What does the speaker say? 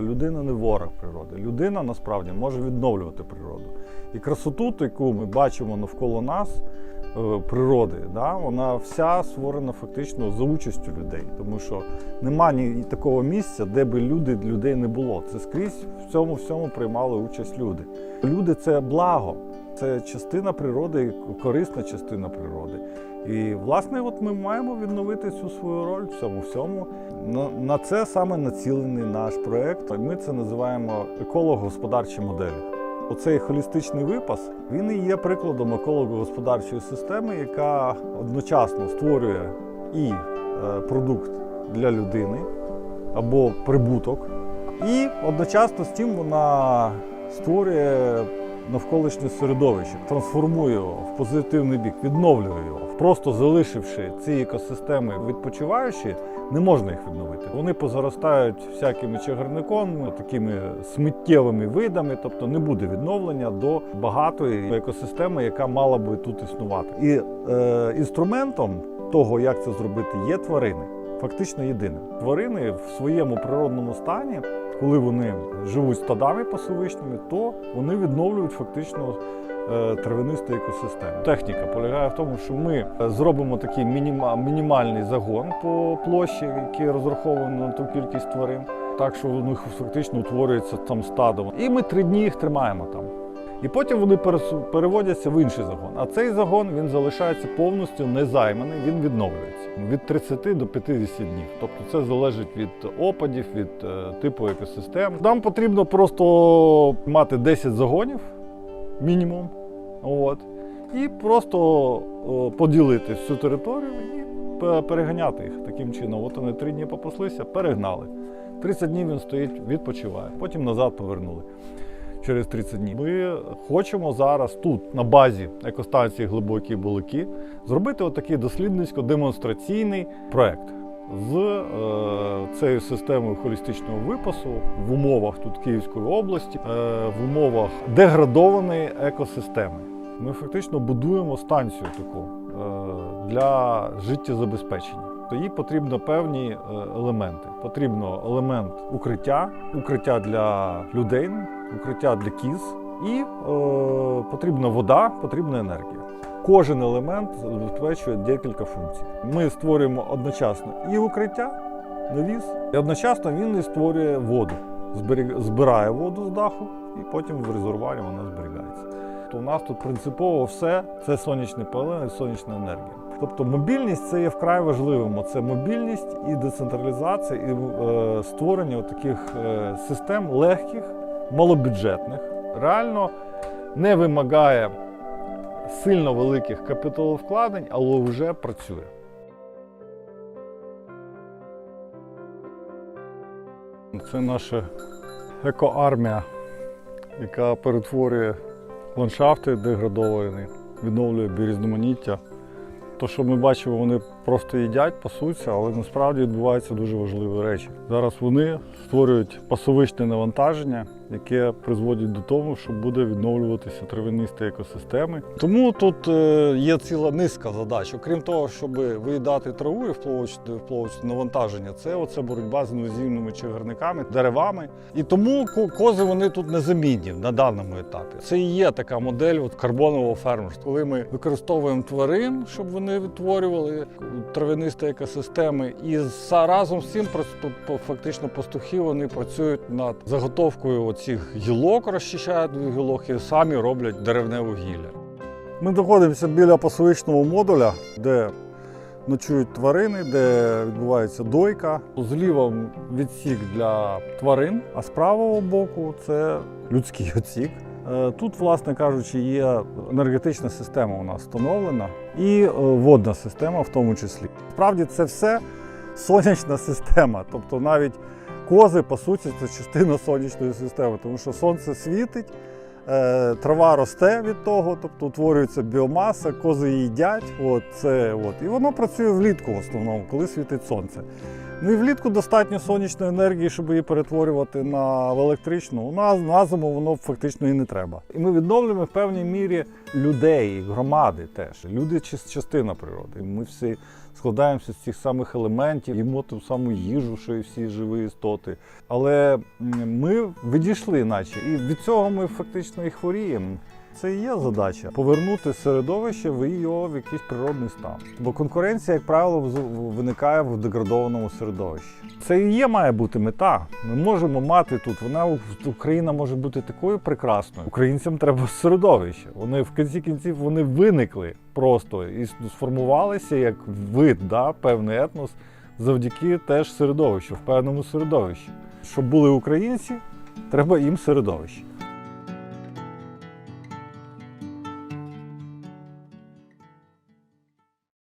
Людина не ворог природи. Людина насправді може відновлювати природу. І красоту, яку ми бачимо навколо нас, е, природи, да, вона вся створена фактично за участю людей. Тому що нема ні такого місця, де би люди людей не було. Це скрізь в цьому всьому приймали участь люди. Люди це благо, це частина природи, корисна частина природи. І власне, от ми маємо відновити цю свою роль в цьому всьому. На, це саме націлений наш проект. Ми це називаємо еколого-господарчі моделі. Оцей холістичний випас він і є прикладом еколого-господарчої системи, яка одночасно створює і е, продукт для людини або прибуток, і одночасно з тим вона створює навколишнє середовище, трансформує його в позитивний бік, відновлює його. Просто залишивши ці екосистеми відпочиваючі, не можна їх відновити. Вони позаростають всякими чагарником, такими сміттєвими видами, тобто не буде відновлення до багатої екосистеми, яка мала би тут існувати. І е, інструментом того, як це зробити, є тварини. Фактично єдине. Тварини в своєму природному стані, коли вони живуть стадами пасовищними, то вони відновлюють фактично е, травянисту екосистему. Техніка полягає в тому, що ми зробимо такий мініма, мінімальний загон по площі, який розрахований на ту кількість тварин, так що у них фактично утворюється там стадо. І ми три дні їх тримаємо там. І потім вони переводяться в інший загон. А цей загон він залишається повністю незайманий, він відновлюється від 30 до 50 днів. Тобто це залежить від опадів, від е, типу екосистем. Нам потрібно просто мати 10 загонів мінімум. От, і просто поділити всю територію і переганяти їх таким чином. От вони три дні попаслися, перегнали. 30 днів він стоїть, відпочиває, потім назад повернули через 30 днів. Ми хочемо зараз тут, на базі екостанції Глибокі Булики, зробити отакий дослідницько-демонстраційний проект з е, цією системою холістичного випасу в умовах тут Київської області, е, в умовах деградованої екосистеми. Ми фактично будуємо станцію таку е, для життєзабезпечення. То їй потрібно певні е, елементи. Потрібно елемент укриття, укриття для людей, укриття для кіз, і е, потрібна вода, потрібна енергія. Кожен елемент забезпечує декілька функцій. Ми створюємо одночасно і укриття, навіс, і одночасно він і створює воду, збирає воду з даху, і потім в резервуарі вона зберігається. То у нас тут принципово все це сонячне палення, сонячна енергія. Тобто мобільність це є вкрай важливим. Це мобільність і децентралізація, і е, створення таких е, систем легких, малобюджетних, реально не вимагає сильно великих капіталовкладень, але вже працює. Це наша екоармія, яка перетворює ландшафти деградовані, відновлює біорізноманіття. То, що ми бачимо, вони просто їдять, пасуться, але насправді відбуваються дуже важливі речі. Зараз вони створюють пасовичне навантаження, яке призводить до того, що буде відновлюватися травянисті екосистеми. Тому тут е, є ціла низка задач. Окрім того, щоб виїдати траву і впливати навантаження, це оце боротьба з інвазивними чагарниками, деревами. І тому ко- кози вони тут незамінні на даному етапі. Це і є така модель от, карбонового фермерства, коли ми використовуємо тварин, щоб вони відтворювали травянисті екосистеми, і разом з цим фактично пастухи вони працюють над заготовкою оцих гілок, розчищають гілок і самі роблять деревне вугілля. Ми знаходимося біля пасовичного модуля, де ночують тварини, де відбувається дойка. Зліва відсік для тварин, а з правого боку це людський відсік. Е, Тут, власне кажучи, є енергетична система у нас встановлена і е, водна система в тому числі. Справді це все сонячна система, тобто навіть кози, по суті, це частина сонячної системи, тому що сонце світить, е, трава росте від того, тобто утворюється біомаса, кози їдять. От, це, от. І воно працює влітку в основному, коли світить сонце. Ну і влітку достатньо сонячної енергії, щоб її перетворювати на електричну. На, на зиму воно фактично і не треба. І ми відновлюємо в певній мірі людей, громади теж. Люди частина природи. Ми всі складаємося з цих самих елементів, їмо ту саму їжу, що і всі живі істоти. Але ми відійшли, наче, і від цього ми фактично і хворіємо. Це і є задача повернути середовище в його в якийсь природний стан. Бо конкуренція, як правило, виникає в деградованому середовищі. Це і є має бути мета. Ми можемо мати тут. Вона Україна може бути такою прекрасною. Українцям треба середовище. Вони в кінці кінців вони виникли просто і сформувалися як вид, да, певний етнос, завдяки теж середовищу, в певному середовищі. Щоб були українці, треба їм середовище.